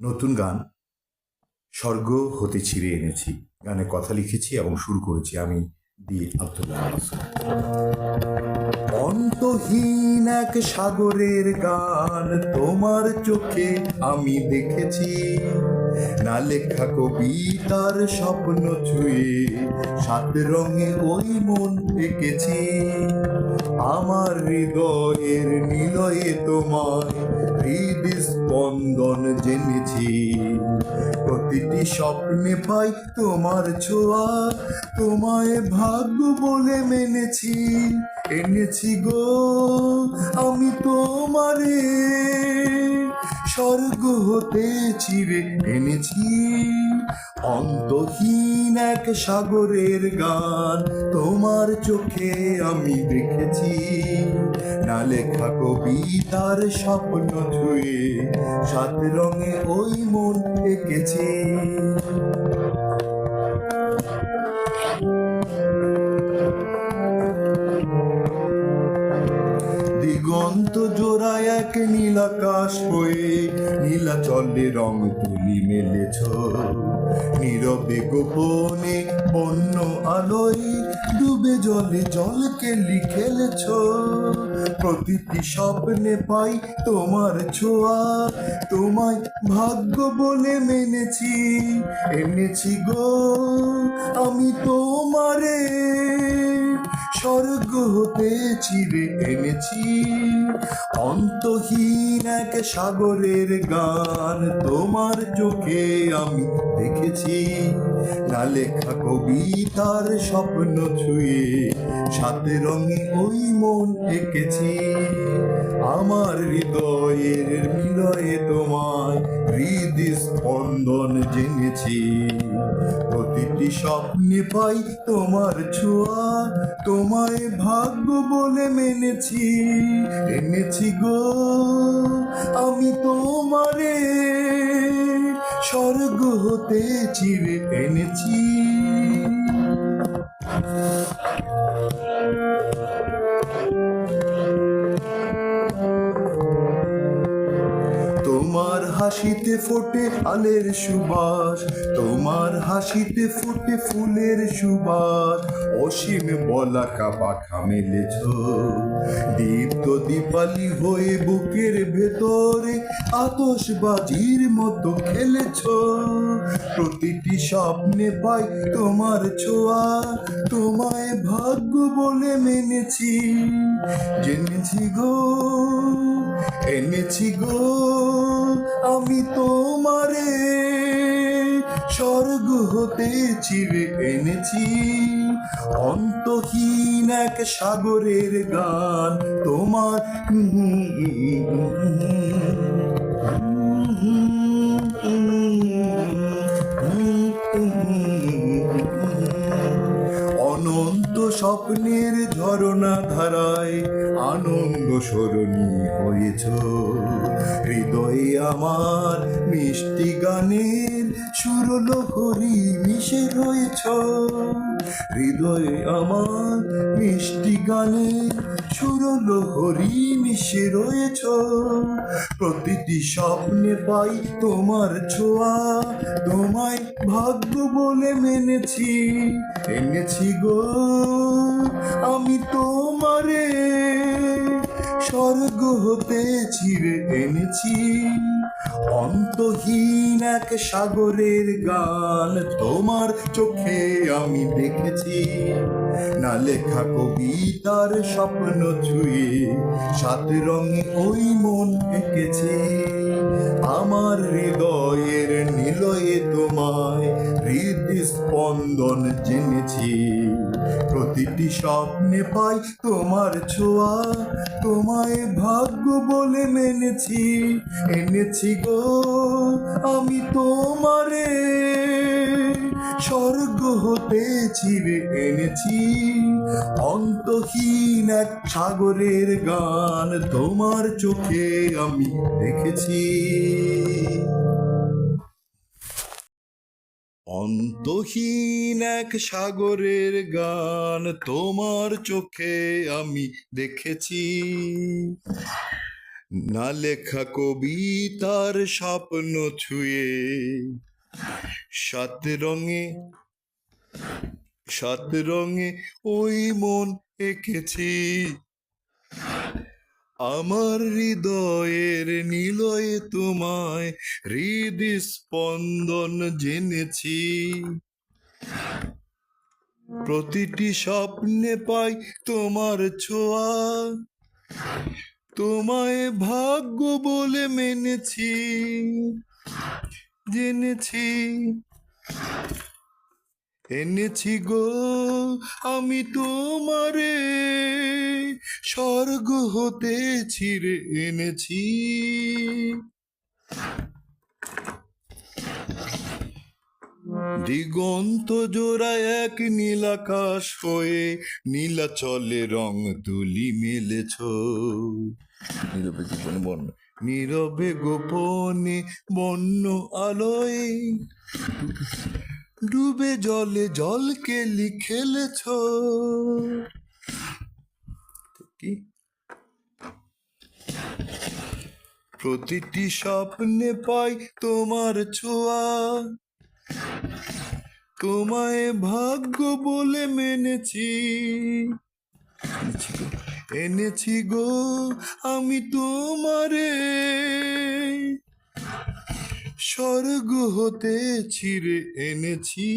নতুন গান, স্বর্গ হতে ছিঁড়ে এনেছি। গানে কথা লিখেছি এবং শুরু করেছি। আমি আব্দুল্লাহ অন্তহীন এক সাগরের গান তোমার চোখে আমি দেখেছি। না লেখা কবিতার স্বপ্ন ছুঁয়ে, সাত রঙে ওই মন এঁকেছি আমার হৃদয়ের নিলয়ে তোমায় হৃদ স্পন্দন জেনেছি। প্রতিটি স্বপ্নে পাই তোমার ছোঁয়া, তোমায় ভাগ্য বলে মেনেছি। এনেছি গো, আমি তোমারে, স্বর্গ হতে চিরে এনেছি। অন্তহীন এক সাগরের গান তোমার চোখে আমি দেখেছি। না লেখা কবিতার স্বপ্ন ছুঁয়ে সাত রঙে ওই মন এঁকেছি। এক নীলাকাশ হয়ে নীলাচলে রং তুলি মেলেছ। নীরবে গোপনে বন্য আলোয় ডুবে জলে জলকে লিখেলেছ। প্রতিটি স্বপ্নে পাই তোমার ছোঁয়া, তোমায় ভাগ্য বলে মেনেছি, এনেছি গো আমি তোমারে। স্বর্গ হতে চিরে এনেছি। অন্তহীন এক সাগরের গান তোমার চোখে আমি দেখেছি। না লেখা কবিতার স্বপ্ন ছুঁয়ে সাথে রঙে ওই মন এঁকেছি। আমার হৃদয়ের হৃদয়ে তোমায় হৃদ স্পন্দন জেনেছি। প্রতিটি স্বপ্নে পাই তোমার ছোঁয়া তোমায় ভাগ্য বলে মেনেছি এনেছি গো। আমি তোমারে স্বর্গ হতে চিরে এনেছি। তোমার হাসিতে ফোটে আলের সুবাস, তোমার হাসিতে ফোটে ফুলের সুবাস। অসীম বলাকা পাখা মেলেছ দীপ্ত দীপালি হয়ে বুকের ভেতরে আতশবাজির মতো খেলেছ। প্রতিটি স্বপ্নে পাই তোমার ছোঁয়া, তোমায় ভাগ্য বলে মেনেছি। জেনেছি গো, এনেছি গো। আমি তোমারে স্বর্গ হতে চিরে এনেছি। অন্তহীন এক সাগরের গান তোমার। অনন্ত স্বপ্নের ঝরনা ধারায় আনন্দ সরণী হয়েছ। হৃদয়ে আমার মিষ্টি গানের সুরলহরি মিশে রয়েছ। হৃদয়ে আমার মিষ্টি গানের সুরলহরি মিশে রয়েছ। প্রতিটি স্বপ্নে পাই তোমার ছোঁয়া, তোমায় ভাগ্য বলে মেনেছি, এনেছি গো। আমি তোমারে স্বর্গ হতে চিরে এনেছি। অন্তহীন এক সাগরের গান তোমার চোখে আমি দেখেছি। না লেখা কবিতার স্বপ্ন ছুঁয়ে সাত রঙে ওই মন এঁকেছে। আমার হৃদয়ের নিলয়ে তোমায় হৃদ স্পন্দন জেনেছি। প্রতিটি স্বপ্নে পাই তোমার ছোঁয়া, তোমায় ভাগ্য বলে মেনেছি। এনেছি গো, আমি তোমারে। স্বর্গ হতে চিরে এনেছি। অন্তহীন এক সাগরের গান তোমার চোখে আমি দেখেছি। অন্তহীন এক সাগরের গান তোমার চোখে আমি দেখেছি। না লেখা কবিতার স্বপ্ন ছুঁয়ে, সাত রঙে সাত রঙে ওই মন এঁকেছি। আমার হৃদয়ের নিলয়ে তোমায় হৃদ স্পন্দন জেনেছি। প্রতিটি স্বপ্নে পাই তোমার ছোঁয়া। তোমায় ভাগ্য বলে মেনেছি, জেনেছি। এনেছি গো আমি তোমারে। স্বর্গ হতে ছিঁড়ে এনেছি। দিগন্ত জোড়া এক নীলাকাশ হয়ে নীলাচলে রং তুলি মেলেছ। নীরবে গোপনে বন্য নীরবে গোপনে বন্য আলোয় ডুবে জলে জলকে লিখেলেছ। কি? প্রতিটি স্বপ্নে পাই তোমার ছোঁয়া। তোমায় ভাগ্য বলে মেনেছি। এনেছি গো আমি তোমারে। স্বর্গ হতে ছিঁড়ে এনেছি।